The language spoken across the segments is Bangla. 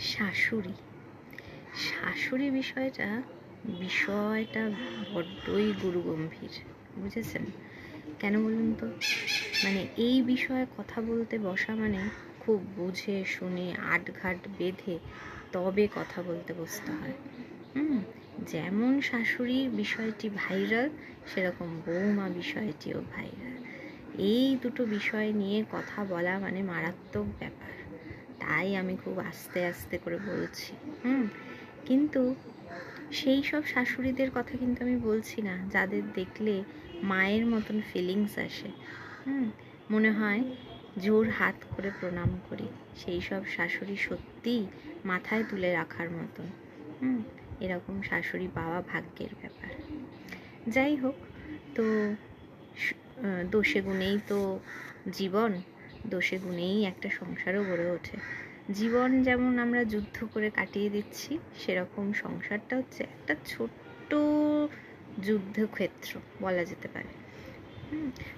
শাশুড়ি। শাশুড়ি বিষয়টা বিষয়টা বড্ডই গুরুগম্ভীর, বুঝেছেন? কেন বলুন তো? মানে এই বিষয়ে কথা বলতে বসা মানে খুব বুঝে, শুনে, আটঘাট বেঁধে তবে কথা বলতে বসতে হয়। হুম? যেমন শাশুড়ির বিষয়টি ভাইরাল, সেরকম বৌমা বিষয়টিও ভাইরাল। এই দুটো বিষয় নিয়ে কথা বলা মানে মারাত্মক ব্যাপার। তাই আমি খুব আস্তে আস্তে করে বলছি, হুম? কিন্তু সেই সব শাশুড়িদের কথা কিন্তু আমি বলছি না, যাদের দেখলে মায়ের মতন ফিলিংস আসে, হুম? মনে হয় জোর হাত করে প্রণাম করি, সেই সব শাশুড়ি সত্যিই মাথায় তুলে রাখার মতন, হুম? এরকম শাশুড়ি পাওয়া ভাগ্যের ব্যাপার। যাই হোক, তো দোষে গুণেই তো জীবন দোষে গুণেই একটা সংসারও গড়ে ওঠে। জীবন যেমন আমরা যুদ্ধ করে কাটিয়ে দিচ্ছি, সেরকম সংসারটা হচ্ছে একটা ছোট্ট যুদ্ধক্ষেত্র বলা যেতে পারে।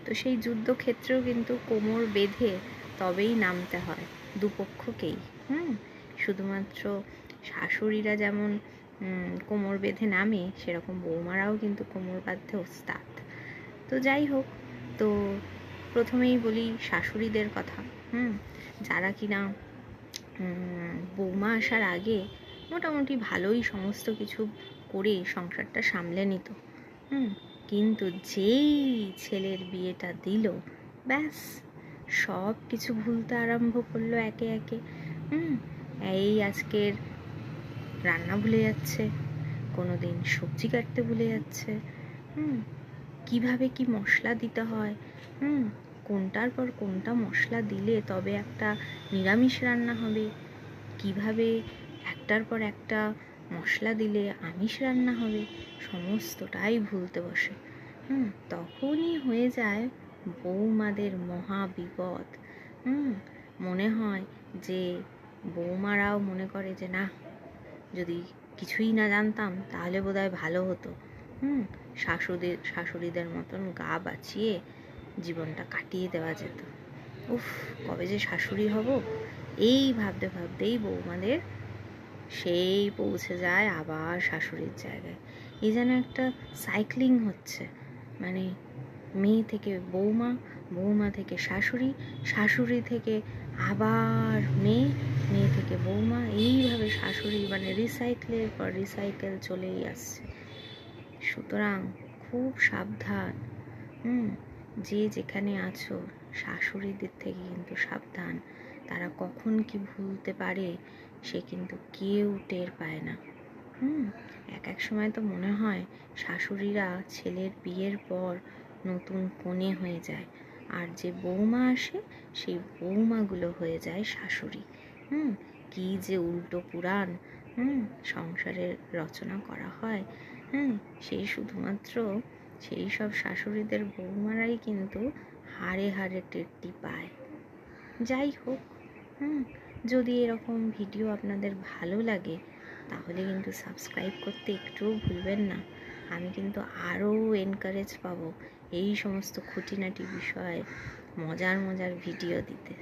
তো সেই যুদ্ধক্ষেত্রেও কিন্তু কোমর বেঁধে তবেই নামতে হয় দুপক্ষকেই। হুম, শুধুমাত্র শাশুড়িরা যেমন কোমর বেঁধে নামে, সেরকম বৌমারাও কিন্তু কোমর বাঁধতে ওস্তাদ। তো যাই হোক, তো প্রথমেই বলি শাশুড়িদের কথা, হুম? যারা কিনা বৌমা আসার আগে মোটামুটি ভালোই সমস্ত কিছু করে সংসারটা সামলে নিত, হুম? কিন্তু যেই ছেলের বিয়েটা দিল, ব্যাস, সব কিছু ভুলতে আরম্ভ করল একে একে, হুম? এই আজকের রান্না ভুলে যাচ্ছে কোনো দিন সবজি কাটতে ভুলে যাচ্ছে, হুম? কীভাবে কি মশলা দিতে হয়? হুম, কোনটার পর কোনটা মশলা দিলে তবে একটা নিরামিষ রান্না হবে? কীভাবে একটার পর একটা মশলা দিলে আমিষ রান্না হবে? সমস্তটাই ভুলতে বসে। হুম, তখনই হয়ে যায় বৌমাদের মহা বিপদ। হুম, মনে হয় যে বৌমারাও মনে করে যে না যদি কিছুই না জানতাম তাহলে বোধহয় ভালো হতো। হুম শাশুড়িদের শাশুড়িদের মতন গা বাঁচিয়ে জীবনটা কাটিয়ে দেওয়া যেত। উফ, কবে যে শাশুড়ি হব, এই ভাবতে ভাবতেই বৌমাদের সেই পৌঁছে যায় আবার শাশুড়ির জায়গায়। এই যেন একটা সাইক্লিং হচ্ছে মানে মেয়ে থেকে বৌমা বৌমা থেকে শাশুড়ি শাশুড়ি থেকে আবার মেয়ে মেয়ে থেকে বৌমা, এইভাবে শাশুড়ি মানে রিসাইকেলের পর রিসাইকেল চলেই আসছে। সুতরাং খুব সাবধান। হুম, যে যেখানে আছো শাশুড়িদের থেকে কিন্তু সাবধান। তারা কখন কি ভুলতে পারে, সে কিন্তু কেউ টের পায় না। হুম, এক এক সময় তো মনে হয় শাশুড়িরা ছেলের বিয়ের পর নতুন কনে হয়ে যায়। আর যে বৌমা আসে, সেই বৌমাগুলো হয়ে যায় শাশুড়ি। হুম, কি যে উল্টো পুরাণ। হুম, সংসারের রচনা করা হয়। হুম, সেই শুধুমাত্র সেই সব শাশুড়িদের বৌমারাই কিন্তু হাড়ে হাড়ে টেরটি পায়। যাই হোক, হুম, যদি এরকম ভিডিও আপনাদের ভালো লাগে, তাহলে কিন্তু সাবস্ক্রাইব করতে একটুও ভুলবেন না। আমি কিন্তু আরও এনকারেজ পাবো এই সমস্ত খুঁটিনাটি বিষয়ে মজার মজার ভিডিও দিতে।